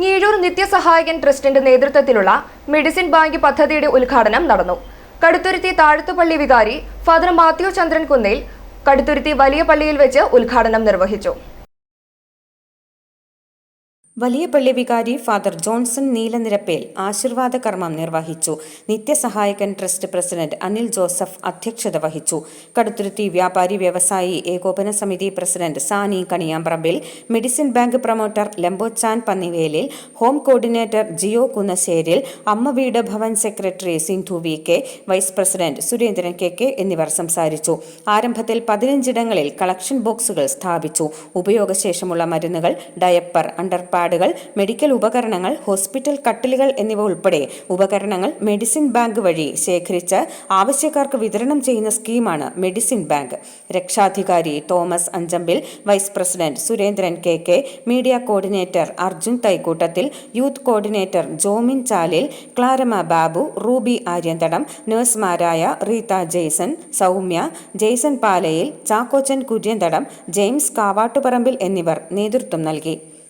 ഞീഴൂർ നിത്യസഹായകൻ ട്രസ്റ്റിന്റെ നേതൃത്വത്തിലുള്ള medicine bank പദ്ധതിയുടെ ഉദ്ഘാടനം നടന്നു. കടുത്തുരുത്തി താഴത്തുപള്ളി വികാരി ഫാദർ മാത്യു ചന്ദ്രൻ കുന്നേൽ കടുത്തുരുത്തി വലിയ പള്ളിയിൽ വെച്ച് ഉദ്ഘാടനം നിർവഹിച്ചു. വലിയ പള്ളി വികാരി ഫാദർ ജോൺസൺ നീലനിരപ്പേൽ ആശീർവാദ കർമ്മം നിർവഹിച്ചു. നിത്യസഹായകൻ ട്രസ്റ്റ് പ്രസിഡന്റ് അനിൽ ജോസഫ് അധ്യക്ഷത വഹിച്ചു. കടുത്തുരുത്തി വ്യാപാരി വ്യവസായി ഏകോപന സമിതി president Sani Kaniyamparambil medicine bank promoter Lambochan Pannivelil home coordinator Jio Kunnasseril Amma Veedu Bhavan secretary Sindhu V K vice president Surendran K K എന്നിവർ സംസാരിച്ചു. ആരംഭത്തിൽ പതിനഞ്ചിടങ്ങളിൽ കളക്ഷൻ ബോക്സുകൾ സ്ഥാപിച്ചു. ഉപയോഗശേഷമുള്ള മരുന്നുകൾ ഡയപ്പർ അണ്ടർപാഡുകൾ മെഡിക്കൽ ഉപകരണങ്ങൾ ഹോസ്പിറ്റൽ കട്ടിലുകൾ എന്നിവ ഉൾപ്പെടെ ഉപകരണങ്ങൾ മെഡിസിൻ ബാങ്ക് വഴി ശേഖരിച്ച് ആവശ്യക്കാർക്ക് വിതരണം ചെയ്യുന്ന സ്കീമാണ് മെഡിസിൻ ബാങ്ക്. രക്ഷാധികാരി Thomas Anchambil vice president Surendran K K media coordinator Arjun Thaikoottathil youth coordinator Jomin Chalil Clarama Babu Ruby Aryanthadam നഴ്സുമാരായ Reetha Jaison Soumya Jaison Palayil Chackochan Kuryanthadam James Kavattuparambil എന്നിവർ നേതൃത്വം നൽകി.